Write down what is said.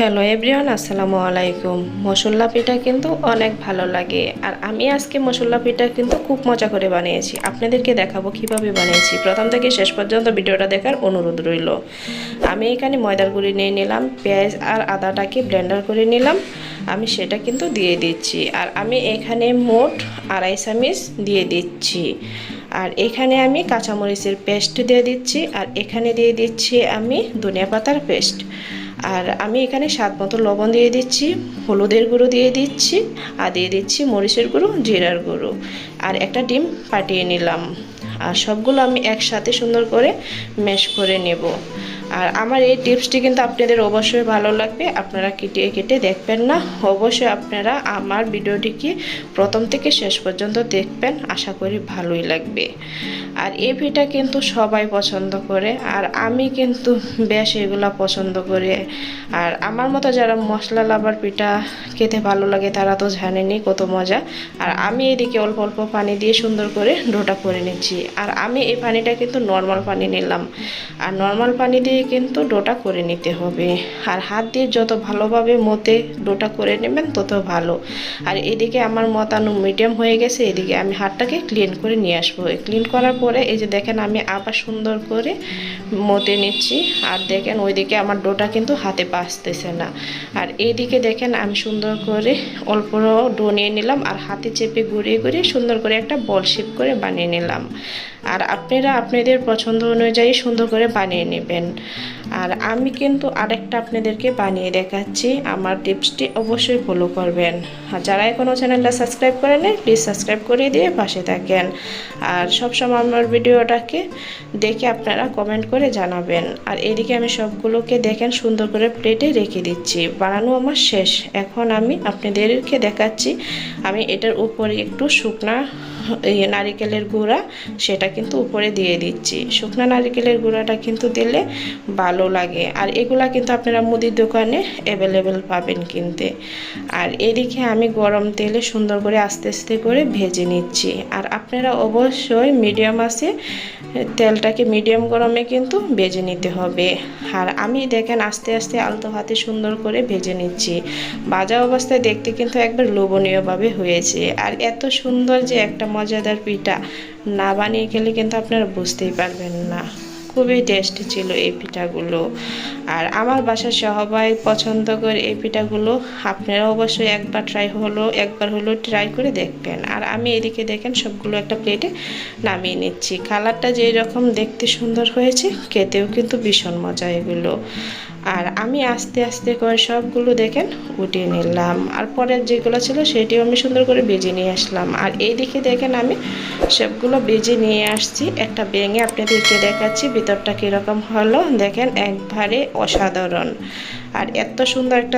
Hello everyone, আসসালামু আলাইকুম। মশলা পিঠা কিন্তু অনেক ভালো লাগে। আর আমি আজকে মশলা পিঠা কিন্তু খুব মজা করে বানিয়েছি। আপনাদেরকে দেখাবো কীভাবে বানিয়েছি। প্রথম থেকে শেষ পর্যন্ত ভিডিওটা দেখার অনুরোধ রইল। আমি এখানে ময়দার গুঁড়ি নিয়ে নিলাম, পেঁয়াজ আর আদাটাকে ব্লেন্ডার করে নিলাম। আমি সেটা কিন্তু দিয়ে দিচ্ছি। আর আমি এখানে মোট আড়াই চামিচ দিয়ে দিচ্ছি। আর এখানে আমি কাঁচামরিচের পেস্ট দিয়ে দিচ্ছি। আর এখানে দিয়ে দিচ্ছি আমি ধনিয়া পাতার পেস্ট। আর আমি এখানে স্বাদ মতো লবণ দিয়ে দিচ্ছি, হলুদের গুঁড়ো দিয়ে দিচ্ছি, আর দিয়ে দিচ্ছি মরিচের গুঁড়ো, জিরার গুঁড়ো। আর একটা ডিম ফাটিয়ে নিলাম। আর সবগুলো আমি একসাথে সুন্দর করে ম্যাশ করে নেব। আর আমার এই টিপসটি কিন্তু আপনাদের অবশ্যই ভালো লাগবে। আপনারা কেটে কেটে দেখবেন না। অবশ্যই আপনারা আমার ভিডিওটিকে প্রথম থেকে শেষ পর্যন্ত দেখবেন। আশা করি ভালোই লাগবে। আর এই পিঠা কিন্তু সবাই পছন্দ করে। আর আমি কিন্তু বেশ এগুলা পছন্দ করি। আর আমার মতো যারা মশলা লাভার পিঠা খেতে ভালো লাগে, তারা তো জানেনি কত মজা। আর আমি এদিকে অল্প অল্প পানি দিয়ে সুন্দর করে ডোটা করে নিচ্ছি। আর আমি এই পানিটা কিন্তু নর্মাল পানি নিলাম। আর নর্মাল পানি দিয়ে কিন্তু ডোটা করে নিতে হবে। আর হাত দিয়ে যত ভালোভাবে মতে ডোটা করে নেবেন, তত ভালো। আর এদিকে আমার মতানো মিডিয়াম হয়ে গেছে, এদিকে আমি হাতটাকে ক্লিন করে নিয়ে আসব। ক্লিন করার পরে এই যে দেখেন আমি আবার সুন্দর করে মতে নিচ্ছি। আর দেখেন ওইদিকে আমার ডোটা কিন্তু হাতে বাঁচতেছে না। আর এইদিকে দেখেন আমি সুন্দর করে অল্প ডো নিয়ে নিলাম, আর হাতে চেপে ঘুরিয়ে ঘুরিয়ে সুন্দর করে একটা বল শেপ করে বানিয়ে নিলাম। আর আপনারা আপনাদের পছন্দ অনুযায়ী সুন্দর করে বানিয়ে নেবেন। আর আমি কিন্তু আরেকটা আপনাদেরকে বানিয়ে দেখাচ্ছি। আমার টিপসটি অবশ্যই ফলো করবেন। আর যারা এখনও চ্যানেলটা সাবস্ক্রাইব করে নেই প্লিজ সাবস্ক্রাইব করে দিয়ে পাশে থাকেন। আর সবসময় আমার ভিডিওটাকে দেখে আপনারা কমেন্ট করে জানাবেন। আর এদিকে আমি সবগুলোকে দেখেন, সুন্দর করে প্লেটে রেখে দিচ্ছি। বানানো আমার শেষ। এখন আমি আপনাদেরকে দেখাচ্ছি। আমি এটার উপরে একটু শুকনা, এই নারিকেলের গুঁড়া, সেটা কিন্তু উপরে দিয়ে দিচ্ছি। শুকনা নারিকেলের গুঁড়াটা কিন্তু দিলে ভালো লাগে। আর এগুলা কিন্তু আপনারা মুদির দোকানে অ্যাভেলেবেল পাবেন কিনতে। আর এদিকে আমি গরম তেলে সুন্দর করে আস্তে আস্তে করে ভেজে নিচ্ছি। আর আপনারা অবশ্যই মিডিয়াম আছে, তেলটাকে মিডিয়াম গরমে কিন্তু ভেজে নিতে হবে। আর আমি দেখেন আস্তে আস্তে আলতো হাতে সুন্দর করে ভেজে নিচ্ছি। ভাজা অবস্থায় দেখতে কিন্তু একবার লোভনীয়ভাবে হয়েছে। আর এত সুন্দর যে একটা মজাদার পিঠা না বানিয়ে গেলে কিন্তু আপনারা বুঝতেই পারবেন না। খুবই টেস্টি ছিল এই পিঠাগুলো। আর আমার বাসার সবাই পছন্দ করে এই পিঠাগুলো আপনারা অবশ্যই একবার ট্রাই হলো, একবার হলো ট্রাই করে দেখবেন। আর আমি এদিকে দেখেন সবগুলো একটা প্লেটে নামিয়ে নিচ্ছি। কালারটা যেই রকম দেখতে সুন্দর হয়েছে, খেতেও কিন্তু ভীষণ মজা এগুলো। আর আমি আস্তে আস্তে করে সবগুলো দেখেন উঠিয়ে নিলাম। আর পরের যেগুলো ছিল সেটিও আমি সুন্দর করে বেজে নিয়ে আসলাম। আর এই দিকে দেখেন আমি সবগুলো বেজে নিয়ে আসছি। একটা বেঙে আপনাদেরকে দেখাচ্ছি ভিতরটা কীরকম হলো। দেখেন একবারে অসাধারণ। আর এত সুন্দর একটা